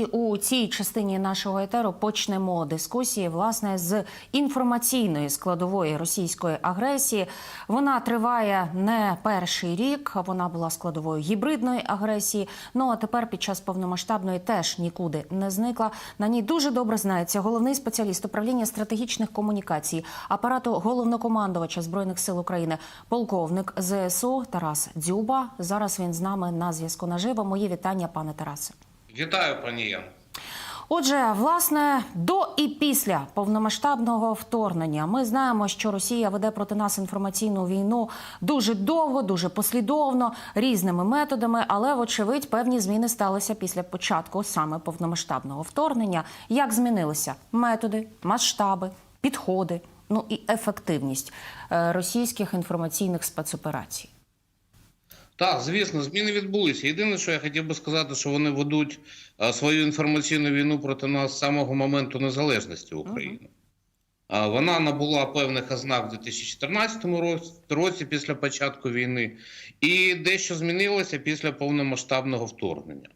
І у цій частині нашого етеру почнемо дискусії власне з інформаційної складової російської агресії. Вона триває не перший рік. Вона була складовою гібридної агресії. Ну а тепер під час повномасштабної теж нікуди не зникла. На ній дуже добре знається головний спеціаліст управління стратегічних комунікацій апарату головнокомандувача збройних сил України, полковник ЗСУ Тарас Дзюба. Зараз він з нами на зв'язку наживо. Мої вітання, пане Тарасе. Вітаю, пані Ян. Отже, власне, до і після повномасштабного вторгнення ми знаємо, що Росія веде проти нас інформаційну війну дуже довго, дуже послідовно, різними методами. Але, вочевидь, певні зміни сталися після початку саме повномасштабного вторгнення. Як змінилися методи, масштаби, підходи, ну і ефективність е, російських інформаційних спецоперацій? Так, звісно, зміни відбулися. Єдине, що я хотів би сказати, що вони ведуть а, свою інформаційну війну проти нас з самого моменту незалежності України. А, Вона набула певних ознак у 2014 році, році після початку війни, і дещо змінилося після повномасштабного вторгнення.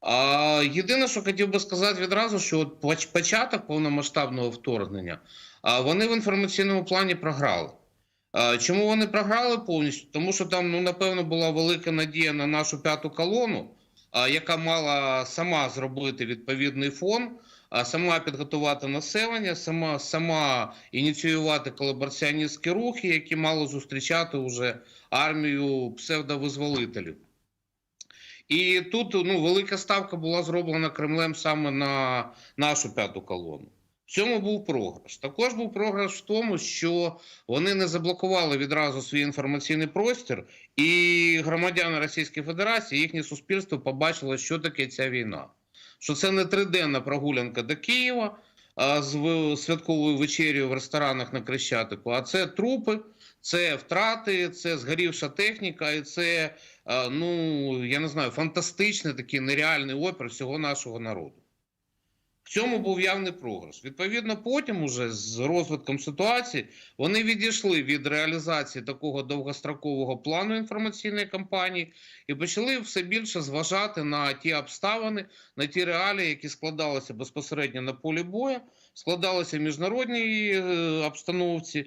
А, Єдине, що хотів би сказати відразу, що от початок повномасштабного вторгнення а, вони в інформаційному плані програли. Чому вони програли повністю? Тому що там, ну напевно, була велика надія на нашу п'яту колону, яка мала сама зробити відповідний фон, сама підготувати населення, сама сама ініціювати колабораціоністські рухи, які мали зустрічати уже армію псевдовизволителів. І тут ну, велика ставка була зроблена Кремлем саме на нашу п'яту колону. Цьому був програш. Також був програш в тому, що вони не заблокували відразу свій інформаційний простір, і громадяни Російської Федерації, їхнє суспільство побачило, що таке ця війна. Що це не триденна прогулянка до Києва а, з святковою вечерю в ресторанах на Крещатику, а це трупи, це втрати, це згорівша техніка, і це, ну я не знаю, фантастичний такий нереальний опір всього нашого народу. Цьому був явний програш. Відповідно, потім, уже з розвитком ситуації, вони відійшли від реалізації такого довгострокового плану інформаційної кампанії і почали все більше зважати на ті обставини, на ті реалії, які складалися безпосередньо на полі бою, складалися в міжнародній е, обстановці, е,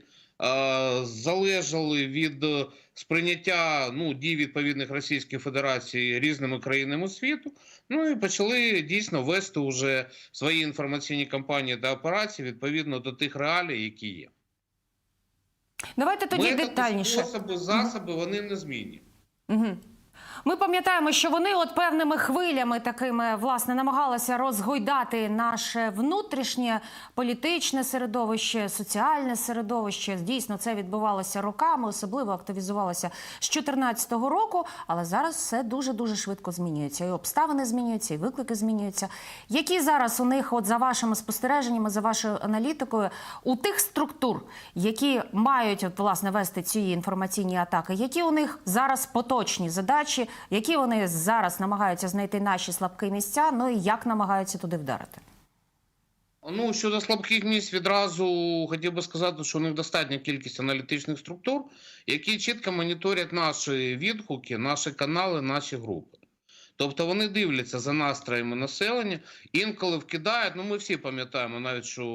залежали від е, сприйняття ну, дій відповідних Російської Федерації різними країнами світу. Ну і почали дійсно вести уже свої інформаційні кампанії та операції відповідно до тих реалій, які є. Давайте тоді Методи, детальніше. способи, засоби вони не змінні. Угу. Ми пам'ятаємо, що вони от певними хвилями такими власне намагалися розгойдати наше внутрішнє політичне середовище, соціальне середовище. Дійсно, це відбувалося роками, особливо активізувалося з 2014 року. Але зараз все дуже дуже швидко змінюється. І обставини змінюються, і виклики змінюються. Які зараз у них, от за вашими спостереженнями, за вашою аналітикою, у тих структур, які мають от, власне вести ці інформаційні атаки, які у них зараз поточні задачі, які вони зараз намагаються знайти наші слабкі місця, ну і як намагаються туди вдарити? Ну, щодо слабких місць, відразу хотів би сказати, що у них достатня кількість аналітичних структур, які чітко моніторять наші відгуки, наші канали, наші групи. Тобто вони дивляться за настроями населення, інколи вкидають. Ну, ми всі пам'ятаємо, навіть що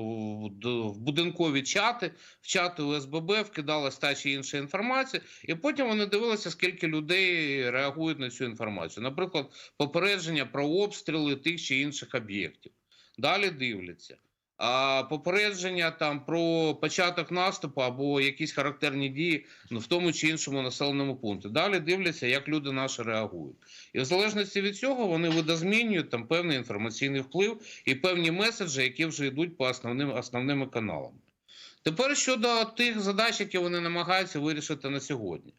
в будинкові чати, в чати УСББ вкидалась та чи інша інформація, і потім вони дивилися, скільки людей реагують на цю інформацію. Наприклад, попередження про обстріли тих чи інших об'єктів. Далі дивляться. А попередження там про початок наступу або якісь характерні дії ну, в тому чи іншому населеному пункті. Далі дивляться, як люди наші реагують. І в залежності від цього вони видозмінюють там певний інформаційний вплив і певні меседжі, які вже йдуть по основним основними каналами. Тепер щодо тих задач, які вони намагаються вирішити на сьогодні.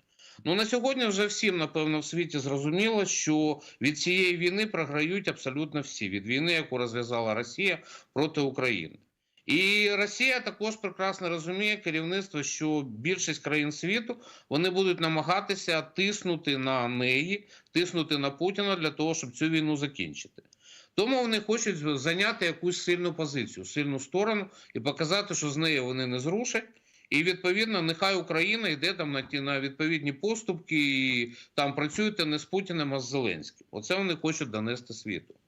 Ну на сьогодні вже всім, напевно, в світі зрозуміло, що від цієї війни програють абсолютно всі від війни, яку розв'язала Росія проти України. І Росія також прекрасно розуміє керівництво, що більшість країн світу вони будуть намагатися тиснути на неї, тиснути на Путіна для того, щоб цю війну закінчити. Тому вони хочуть зайняти якусь сильну позицію, сильну сторону і показати, що з нею вони не зрушать. І відповідно, нехай Україна йде там на ті на відповідні поступки і там працюєте не з Путіним, а з Зеленським. Оце вони хочуть донести світу.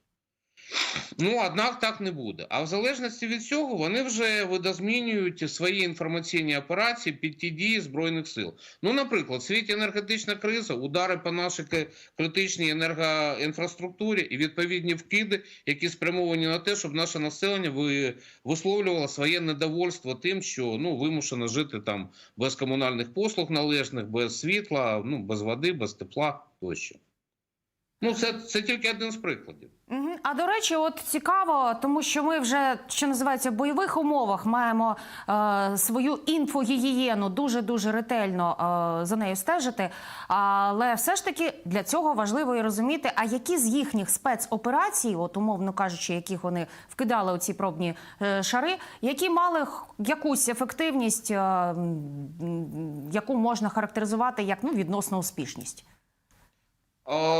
Ну, однак так не буде. А в залежності від цього вони вже видозмінюють свої інформаційні операції під ті дії Збройних сил. Ну, наприклад, в світі енергетична криза, удари по нашій критичній енергоінфраструктурі і відповідні вкиди, які спрямовані на те, щоб наше населення ви- висловлювало своє недовольство тим, що ну, вимушено жити там без комунальних послуг належних, без світла, ну, без води, без тепла тощо. Ну, це, це тільки один з прикладів. А до речі, от цікаво, тому що ми вже що називається в бойових умовах маємо е, свою інфогігієну дуже дуже ретельно е, за нею стежити. Але все ж таки для цього важливо і розуміти, а які з їхніх спецоперацій, от умовно кажучи, яких вони вкидали оці пробні е, шари, які мали якусь ефективність, е, яку можна характеризувати як ну відносну успішність.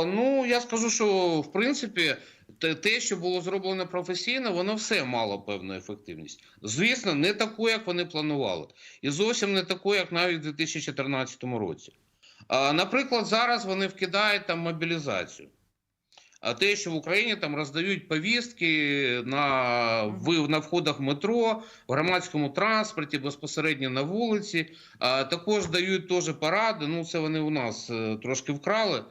Ну, я скажу, що в принципі те, що було зроблено професійно, воно все мало певну ефективність. Звісно, не таку, як вони планували, і зовсім не таку, як навіть у 2014 році. Наприклад, зараз вони вкидають там мобілізацію. А те, що в Україні там роздають повістки на, на входах метро, в громадському транспорті, безпосередньо на вулиці, а, також дають теж поради. Ну, це вони у нас е, трошки вкрали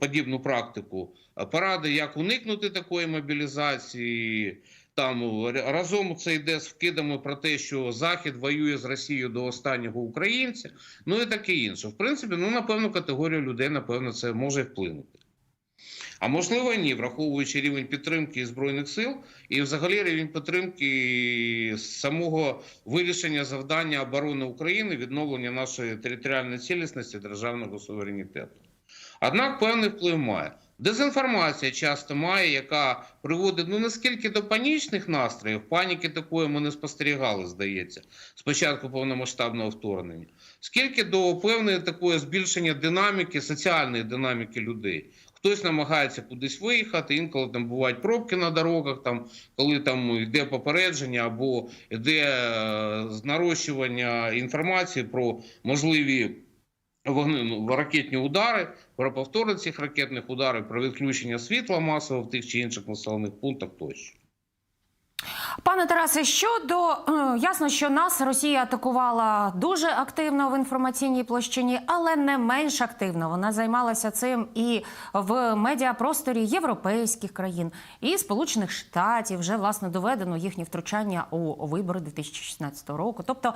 подібну практику. Поради, як уникнути такої мобілізації. Там разом це йде з вкидами про те, що Захід воює з Росією до останнього українця, ну і таке інше. В принципі, ну на певну категорію людей, напевно, це може вплинути. А можливо, ні, враховуючи рівень підтримки Збройних сил і взагалі рівень підтримки самого вирішення завдання оборони України, відновлення нашої територіальної цілісності, державного суверенітету. Однак певний вплив має. Дезінформація часто має, яка приводить ну наскільки до панічних настроїв, паніки такої ми не спостерігали, здається, з початку повномасштабного вторгнення, скільки до певної такої збільшення динаміки, соціальної динаміки людей. Хтось намагається кудись виїхати, інколи там бувають пробки на дорогах, там, коли там йде попередження або йде е, нарощування інформації про можливі вогни, ну, ракетні удари, про повтори цих ракетних ударів, про відключення світла масово в тих чи інших населених пунктах тощо. Пане Тарасе, щодо е, ясно, що нас Росія атакувала дуже активно в інформаційній площині, але не менш активно. Вона займалася цим і в медіапросторі європейських країн і Сполучених Штатів. Вже власне доведено їхнє втручання у вибори 2016 року. Тобто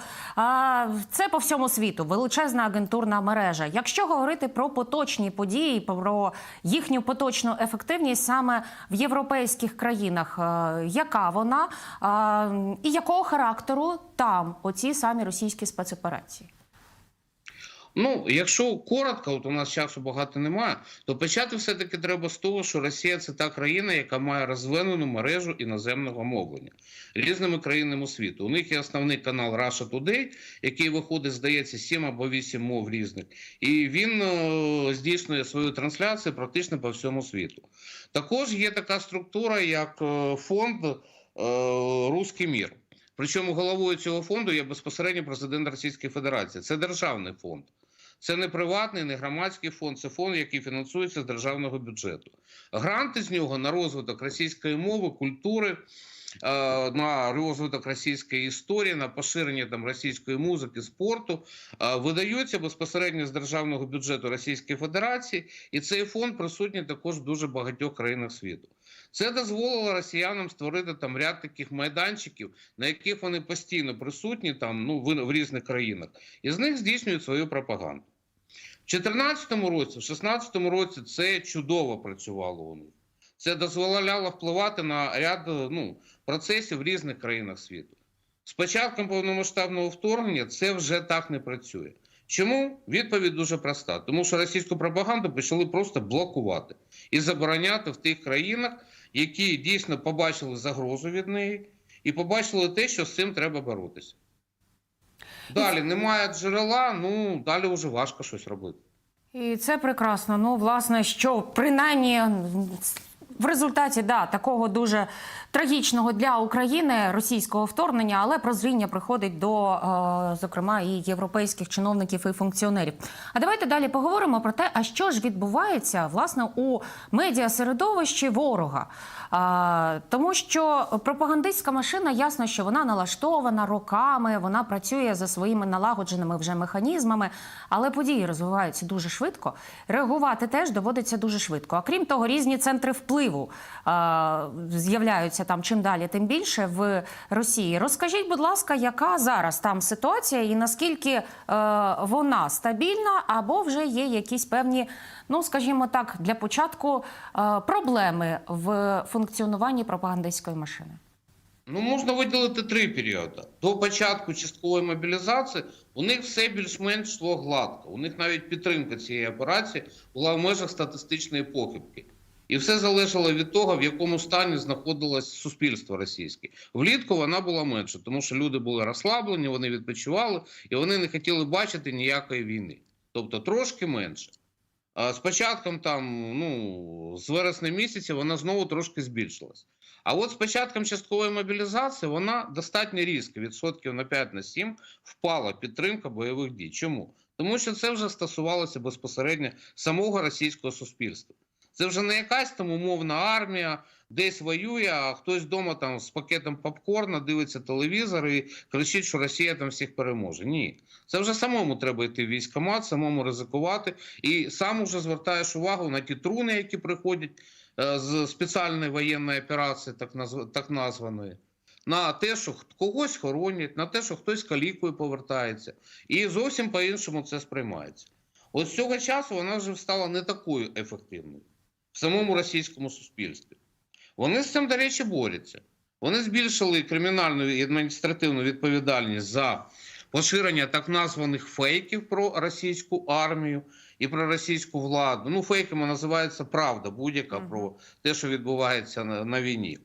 це по всьому світу величезна агентурна мережа. Якщо говорити про поточні події, про їхню поточну ефективність саме в європейських країнах, е, яка вона е, і якого характеру там оці самі російські спецоперації? Ну, якщо коротко, от у нас часу багато немає, то почати все-таки треба з того, що Росія це та країна, яка має розвинену мережу іноземного мовлення різними країнами світу. У них є основний канал Russia Today, який виходить, здається, 7 або 8 мов різних, і він е, здійснює свою трансляцію практично по всьому світу. Також є така структура, як е, фонд е, Руський мір. Причому головою цього фонду є безпосередньо президент Російської Федерації. Це державний фонд. Це не приватний, не громадський фонд, це фонд, який фінансується з державного бюджету. Гранти з нього на розвиток російської мови, культури, е, на розвиток російської історії, на поширення там російської музики, спорту е, видаються безпосередньо з державного бюджету Російської Федерації, і цей фонд присутній також в дуже багатьох країнах світу. Це дозволило росіянам створити там ряд таких майданчиків, на яких вони постійно присутні там ну в, різних країнах, і з них здійснюють свою пропаганду. В 2014 році, в 2016 році це чудово працювало у них. Це дозволяло впливати на ряд ну, процесів в різних країнах світу. З початком повномасштабного вторгнення це вже так не працює. Чому? Відповідь дуже проста. Тому що російську пропаганду почали просто блокувати і забороняти в тих країнах, які дійсно побачили загрозу від неї, і побачили те, що з цим треба боротися. Далі немає джерела, ну далі вже важко щось робити. І це прекрасно. Ну, власне, що принаймні В результаті да, такого дуже трагічного для України російського вторгнення, але прозріння приходить до, е, зокрема, і європейських чиновників і функціонерів. А давайте далі поговоримо про те, а що ж відбувається власне у медіасередовищі ворога. Тому що пропагандистська машина, ясно, що вона налаштована роками, вона працює за своїми налагодженими вже механізмами, але події розвиваються дуже швидко. Реагувати теж доводиться дуже швидко. А крім того, різні центри впливу а, з'являються там чим далі, тим більше в Росії. Розкажіть, будь ласка, яка зараз там ситуація і наскільки е, вона стабільна, або вже є якісь певні, ну скажімо так, для початку е, проблеми в функціонуванні пропагандистської машини? Ну, можна виділити три періоди. До початку часткової мобілізації у них все більш-менш йшло гладко. У них навіть підтримка цієї операції була в межах статистичної похибки. І все залежало від того, в якому стані знаходилось суспільство російське. Влітку вона була менше, тому що люди були розслаблені, вони відпочивали і вони не хотіли бачити ніякої війни. Тобто трошки менше. А з початком там, ну, з вересня місяця вона знову трошки збільшилась. А от з початком часткової мобілізації вона достатньо різко, відсотків на 5 на 7, впала підтримка бойових дій. Чому? Тому що це вже стосувалося безпосередньо самого російського суспільства. Це вже не якась там умовна армія, десь воює, а хтось вдома там з пакетом попкорна дивиться телевізор і кричить, що Росія там всіх переможе. Ні, це вже самому треба йти в військкомат, самому ризикувати, і сам уже звертаєш увагу на ті труни, які приходять е, з спеціальної воєнної операції, так назв... так названої. На те, що когось хоронять, на те, що хтось калікою повертається, і зовсім по-іншому це сприймається. От з цього часу вона вже стала не такою ефективною в самому російському суспільстві. Вони з цим, до речі, борються. Вони збільшили кримінальну і адміністративну відповідальність за поширення так названих фейків про російську армію і про російську владу. Ну, фейками називається правда будь-яка про те, що відбувається на, на війні.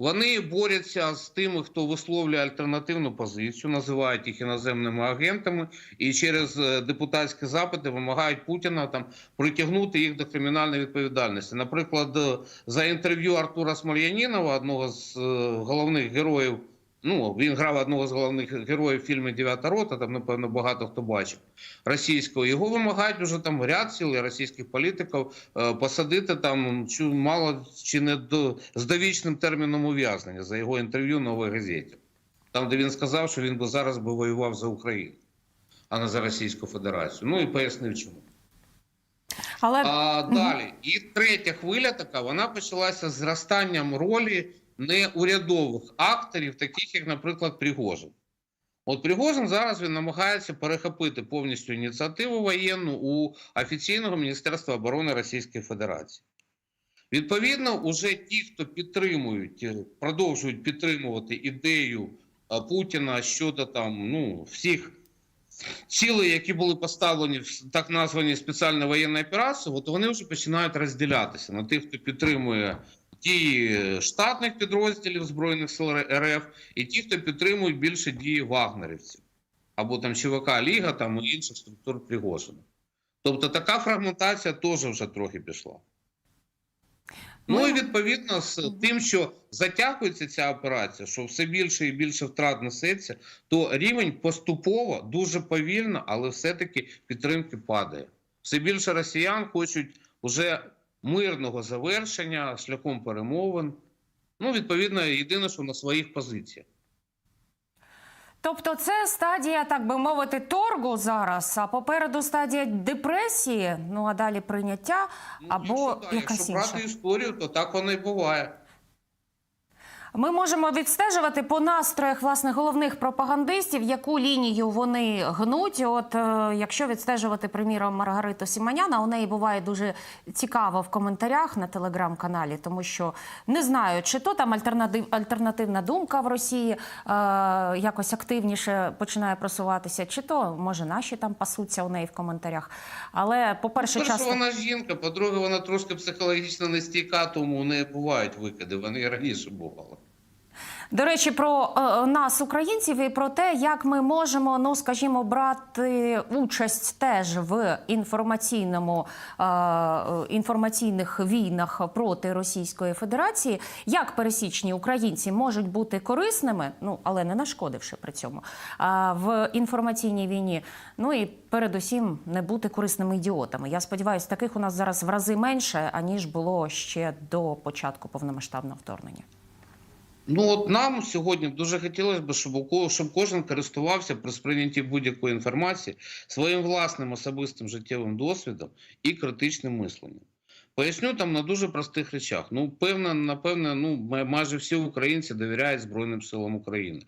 Вони борються з тими, хто висловлює альтернативну позицію, називають їх іноземними агентами, і через е, депутатські запити вимагають Путіна там притягнути їх до кримінальної відповідальності. Наприклад, е, за інтерв'ю Артура Смольянінова, одного з е, головних героїв. Ну, він грав одного з головних героїв в фільмі Дев'ята рота. Там, напевно, багато хто бачив російського. Його вимагають уже там ряд цілий російських політиків е, посадити там чу мало чи не до з довічним терміном ув'язнення за його інтерв'ю в новій газеті. Там, де він сказав, що він би зараз би воював за Україну, а не за Російську Федерацію. Ну і пояснив чому. Але А далі, і третя хвиля така, вона почалася з зростанням ролі неурядових акторів, таких як, наприклад, Пригожин. От Пригожин зараз він намагається перехопити повністю ініціативу воєнну у офіційного Міністерства оборони Російської Федерації. Відповідно, уже ті, хто підтримують, е, продовжують підтримувати ідею е, Путіна щодо там ну всіх цілей, які були поставлені в так названі спеціальні воєнні операції, от вони вже починають розділятися на тих, хто підтримує дії штатних підрозділів Збройних сил РФ, і ті, хто підтримують більше дії вагнерівців або там ЧВК Ліга там і інших структур Пригожина. Тобто така фрагментація теж вже трохи пішла. Ну і відповідно з тим, що затягується ця операція, що все більше і більше втрат несеться, то рівень поступово дуже повільно, але все-таки підтримки падає. Все більше росіян хочуть уже мирного завершення шляхом перемовин. Ну, відповідно, єдине, що на своїх позиціях. тобто, це стадія, так би мовити, торгу зараз. А попереду стадія депресії. Ну а далі прийняття Ну, або якщо, да, якась якщо інша. брати історію, то так воно і буває. Ми можемо відстежувати по настроях власне головних пропагандистів, яку лінію вони гнуть. От е, якщо відстежувати приміром Маргариту Сіманяна, у неї буває дуже цікаво в коментарях на телеграм-каналі, тому що не знаю, чи то там альтернатив, альтернативна думка в Росії е, якось активніше починає просуватися, чи то може наші там пасуться у неї в коментарях. Але по-перше, Перше, часто вона жінка, по-друге, вона трошки психологічно нестійка, тому у неї бувають викиди. Вони раніше бували. До речі, про е, нас, українців, і про те, як ми можемо, ну скажімо, брати участь теж в інформаційному е, е, інформаційних війнах проти Російської Федерації, як пересічні українці можуть бути корисними, ну але не нашкодивши при цьому а, в інформаційній війні. Ну і передусім не бути корисними ідіотами. Я сподіваюся, таких у нас зараз в рази менше аніж було ще до початку повномасштабного вторгнення. Ну от нам сьогодні дуже хотілося б, щоб у щоб кожен користувався при сприйнятті будь-якої інформації своїм власним особистим життєвим досвідом і критичним мисленням. Поясню там на дуже простих речах. Ну, певно, напевне, ну май- майже всі українці довіряють Збройним силам України.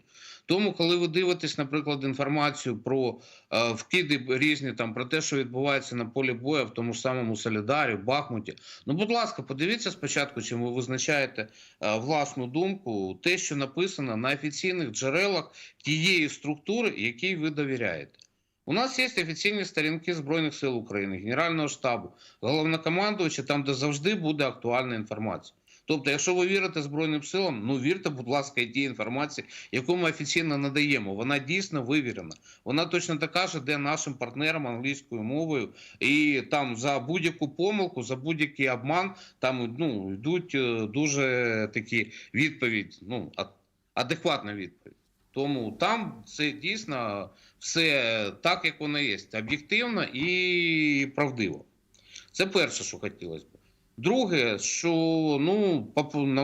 Тому, коли ви дивитесь, наприклад, інформацію про е, вкиди різні там про те, що відбувається на полі бою, в тому ж самому Солідарі, Бахмуті. Ну, будь ласка, подивіться спочатку, чим ви визначаєте е, власну думку, те, що написано на офіційних джерелах тієї структури, якій ви довіряєте. У нас є офіційні сторінки Збройних сил України, Генерального штабу, головнокомандувача, там, де завжди буде актуальна інформація. Тобто, якщо ви вірите Збройним силам, ну вірте, будь ласка, і тій інформації, яку ми офіційно надаємо. Вона дійсно вивірена. Вона точно така ж, де нашим партнерам англійською мовою, і там за будь-яку помилку, за будь-який обман, там ну йдуть е, дуже такі відповідь, ну адекватна відповідь. Тому там це дійсно все так, як воно є, об'єктивно і правдиво. Це перше, що хотілося б. Друге, що ну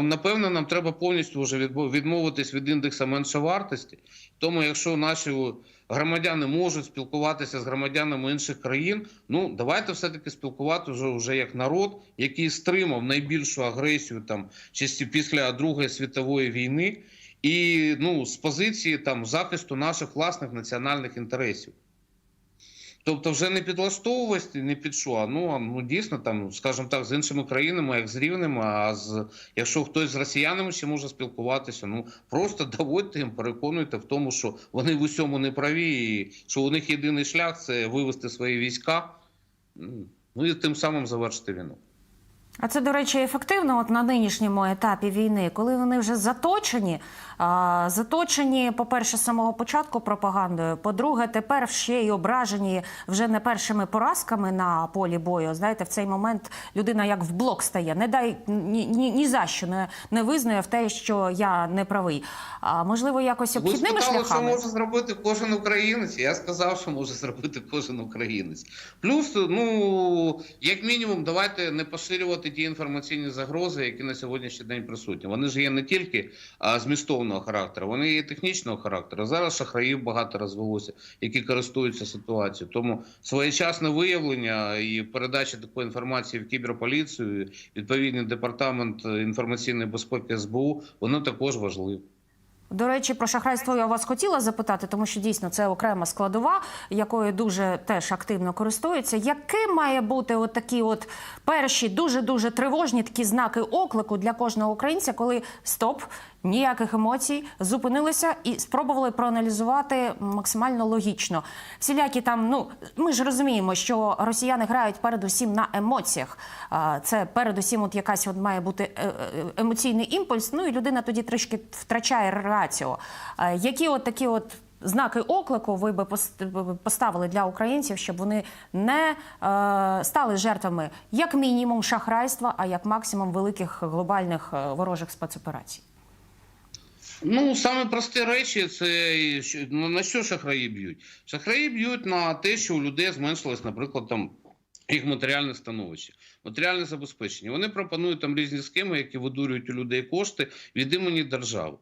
напевно нам треба повністю вже відмовитись від індексу меншовартості. Тому, якщо наші громадяни можуть спілкуватися з громадянами інших країн, ну давайте все-таки спілкувати вже, вже як народ, який стримав найбільшу агресію там після Другої світової війни, і ну з позиції там захисту наших власних національних інтересів. Тобто, вже не підлаштовуватися, не під що, а ну, а, ну дійсно там, скажімо так, з іншими країнами, як з рівними, а з якщо хтось з росіянами ще може спілкуватися, ну просто доводьте їм, переконуйте в тому, що вони в усьому не праві, і що у них єдиний шлях це вивести свої війська, ну і тим самим завершити війну. А це, до речі, ефективно от на нинішньому етапі війни, коли вони вже заточені. А, заточені, по-перше, з самого початку пропагандою. По-друге, тепер ще й ображені вже не першими поразками на полі бою. Знаєте, в цей момент людина як в блок стає. Не дай ні, ні, ні за що не, не визнає в те, що я не правий. А можливо, якось Ви обхідними спитали, що може зробити кожен українець. Я сказав, що може зробити кожен українець. Плюс, ну як мінімум, давайте не поширювати ті інформаційні загрози, які на сьогоднішній день присутні. Вони ж є не тільки а, змістовного характеру, вони є технічного характеру. Зараз шахраїв багато розвелося, які користуються ситуацією. Тому своєчасне виявлення і передача такої інформації в кіберполіцію, відповідний департамент е, інформаційної безпеки СБУ, воно також важливо. До речі, про шахрайство я вас хотіла запитати, тому що дійсно це окрема складова, якою дуже теж активно користуються. Яким має бути от такі от перші дуже дуже тривожні такі знаки оклику для кожного українця, коли стоп, ніяких емоцій, зупинилися і спробували проаналізувати максимально логічно. Всілякі там, ну ми ж розуміємо, що росіяни грають передусім на емоціях. Це передусім, от якась от має бути е, е, емоційний імпульс. Ну і людина тоді трішки втрачає раціо. Які от такі от. Знаки оклику ви би пос- поставили для українців, щоб вони не е, стали жертвами як мінімум шахрайства, а як максимум великих глобальних е, ворожих спецоперацій. Ну, саме прості речі, це ну, на що шахраї б'ють? Шахраї б'ють на те, що у людей зменшилось, наприклад, там їх матеріальне становище, матеріальне забезпечення. Вони пропонують там різні схеми, які видурюють у людей кошти від імені держави.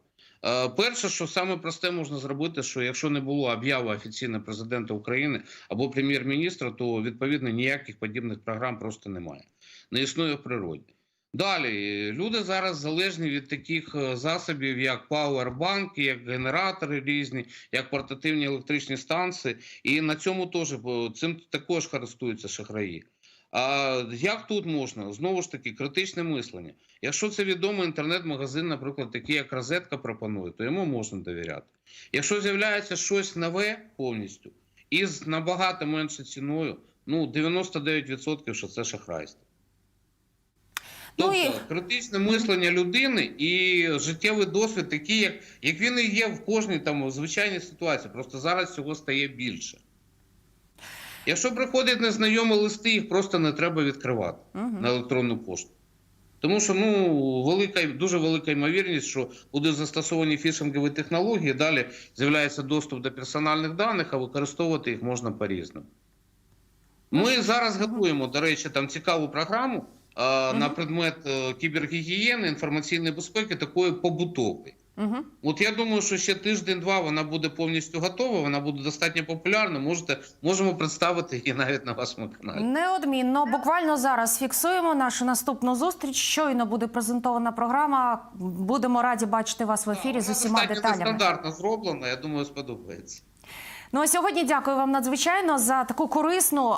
Е, Перше, що саме просте можна зробити, що якщо не було об'яви офіційно президента України або прем'єр-міністра, то відповідно ніяких подібних програм просто немає. Не існує в природі. Далі люди зараз залежні від таких е, засобів, як пауербанки, як генератори різні, як портативні електричні станції, і на цьому теж цим також користуються шахраї. А як тут можна? Знову ж таки, критичне мислення. Якщо це відомий інтернет-магазин, наприклад, такий як розетка пропонує, то йому можна довіряти. Якщо з'являється щось нове повністю і з набагато меншою ціною, ну 99% що це шахрайство. Ну Тобто і- критичне мислення людини і життєвий досвід, такий, як, як він і є в кожній там звичайній ситуації. Просто зараз цього стає більше. Якщо приходять незнайомі листи, їх просто не треба відкривати на електронну пошту. Тому що ну, велика, дуже велика ймовірність, що будуть застосовані фішингові технології, далі з'являється доступ до персональних даних, а використовувати їх можна по-різному. Ми зараз готуємо, до речі, там цікаву програму а, на предмет е, кібергігієни, інформаційної безпеки, такої побутової. Угу. От я думаю, що ще тиждень-два вона буде повністю готова, вона буде достатньо популярна. Можете, можемо представити її навіть на вашому каналі. Неодмінно. Буквально зараз фіксуємо нашу наступну зустріч. Щойно буде презентована програма. Будемо раді бачити вас в ефірі з усіма достатньо деталями. нестандартно зроблена, я думаю, сподобається. Ну а сьогодні дякую вам надзвичайно за таку корисну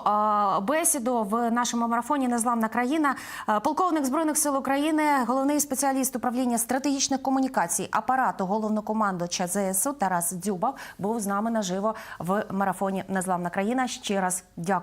бесіду в нашому марафоні Незламна країна. Полковник збройних сил України, головний спеціаліст управління стратегічних комунікацій апарату головнокомандувача ЗСУ Тарас Дзюбав був з нами наживо в марафоні Незламна країна. Ще раз дякую.